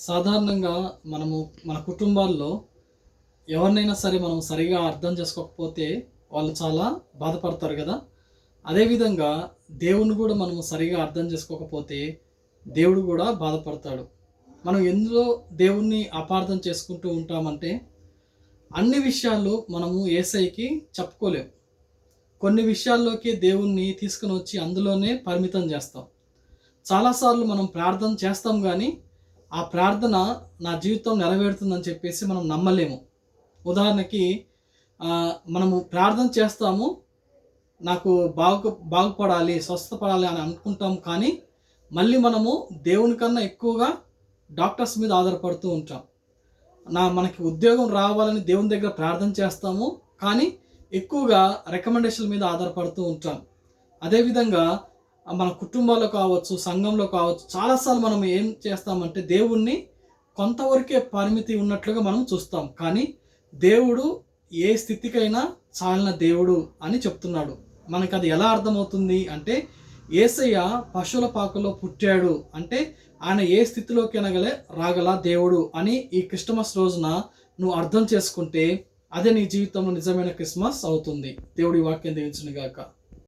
సాధారణంగా మనము మన కుటుంబాల్లో ఎవరినైనా సరే మనం సరిగా అర్థం చేసుకోకపోతే వాళ్ళు చాలా బాధపడతారు కదా. అదేవిధంగా దేవుని కూడా మనము సరిగా అర్థం చేసుకోకపోతే దేవుడు కూడా బాధపడతాడు. మనం ఎందులో దేవుణ్ణి అపార్థం చేసుకుంటూ ఉంటామంటే అన్ని విషయాలు మనము ఏసైకి చెప్పుకోలేం. కొన్ని విషయాల్లోకి దేవుణ్ణి తీసుకుని వచ్చి అందులోనే పరిమితం చేస్తాం. చాలాసార్లు మనం ప్రార్థన చేస్తాం కానీ ఆ ప్రార్థన నా జీవితం నెరవేరుతుందని చెప్పేసి మనం నమ్మలేము. ఉదాహరణకి మనము ప్రార్థన చేస్తాము నాకు బాగు బాగుపడాలి స్వస్థపడాలి అని అనుకుంటాం కానీ మళ్ళీ మనము దేవుని కన్నా ఎక్కువగా డాక్టర్స్ మీద ఆధారపడుతూ ఉంటాం. నా మనకి ఉద్యోగం రావాలని దేవుని దగ్గర ప్రార్థన చేస్తాము కానీ ఎక్కువగా రికమెండేషన్ మీద ఆధారపడుతూ ఉంటాం. అదేవిధంగా మన కుటుంబాల్లో కావచ్చు సంఘంలో కావచ్చు చాలాసార్లు మనం ఏం చేస్తామంటే దేవుణ్ణి కొంతవరకే పరిమితి ఉన్నట్లుగా మనం చూస్తాం. కానీ దేవుడు ఏ స్థితికైనా చాలిన దేవుడు అని చెప్తున్నాడు. మనకు అది ఎలా అర్థమవుతుంది అంటే ఏసయ్య పశువుల పాకలో పుట్టాడు అంటే ఆయన ఏ స్థితిలోకి అనగలే రాగల దేవుడు అని ఈ క్రిస్టమస్ రోజున నువ్వు అర్థం చేసుకుంటే అదే నీ జీవితంలో నిజమైన క్రిస్మస్ అవుతుంది. దేవుడి వాక్యం దీవించును గాక